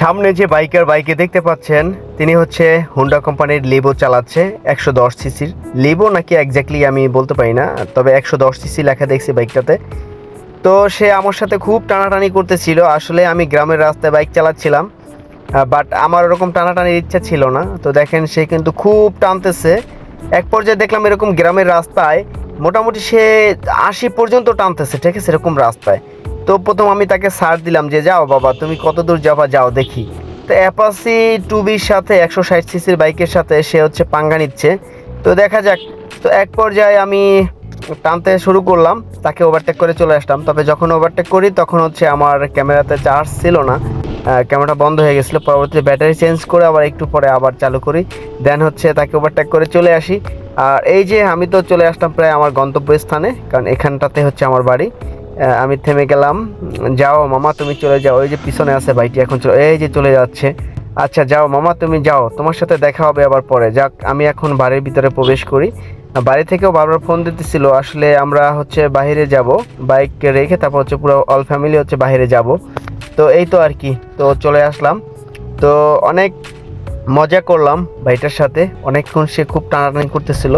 সামনে যে বাইকার বাইকে দেখতে পাচ্ছেন, তিনি হচ্ছে হুন্ডা কোম্পানির লিবো চালাচ্ছে, একশো দশ সিসির। লিবো নাকি একজাক্টলি আমি বলতে পারি না, তবে একশো দশ সিসি লেখা দেখছি বাইকটাতে। তো সে আমার সাথে খুব টানাটানি করতেছিল, আসলে আমি গ্রামের রাস্তায় বাইক চালাচ্ছিলাম বাট আমার ওরকম টানাটানির ইচ্ছা ছিল না। তো দেখেন সে কিন্তু খুব টানতেছে, এক পর্যায়ে দেখলাম এরকম গ্রামের রাস্তায়, মোটামুটি সে আশি পর্যন্ত টানতেছে, ঠিক আছে? এরকম রাস্তায়। তো প্রথম আমি তাকে সার দিলাম যে, যাও বাবা, তুমি কত দূর যাবা, যাও দেখি। তো অ্যাপাসি টু বির সাথে একশো ষাট সিসির বাইকের সাথে সে হচ্ছে পাঙ্গা নিচ্ছে। তো দেখা যাক। তো এক পর্যায়ে আমি টানতে শুরু করলাম, তাকে ওভারটেক করে চলে আসলাম। তবে যখন ওভারটেক করি, তখন হচ্ছে আমার ক্যামেরাতে চার্জ ছিল না। ক্যামেরাটা বন্ধ হয়ে গেছিল। পরবর্তীতে ব্যাটারি চেঞ্জ করে আবার একটু পরে আবার চালু করি। দেন হচ্ছে তাকে ওভারটেক করে চলে আসি। আর এই যে আমি তো চলে আসলাম প্রায় আমার গন্তব্যস্থানে, কারণ এখানটাতে হচ্ছে আমার বাড়ি। আমি থেমে গেলাম। যাও মামা, তুমি চলে যাও। ওই যে পিছনে আছে ভাইটি, এখন চলে এই যে চলে যাচ্ছে। আচ্ছা যাও মামা, তুমি যাও। তোমার সাথে দেখা হবে আবার পরে। যাক, আমি এখন বাড়ির ভিতরে প্রবেশ করি। বাড়ি থেকেও বারবার ফোন দিতেছিল, আসলে আমরা হচ্ছে বাইরে যাব। বাইক রেখে তারপর হচ্ছে পুরো অল ফ্যামিলি হচ্ছে বাইরে যাব। তো এই তো আর কি, তো চলে আসলাম। তো অনেক মজা করলাম ভাইটার সাথে। অনেকক্ষণ সে খুব টানাটানি করতেছিল।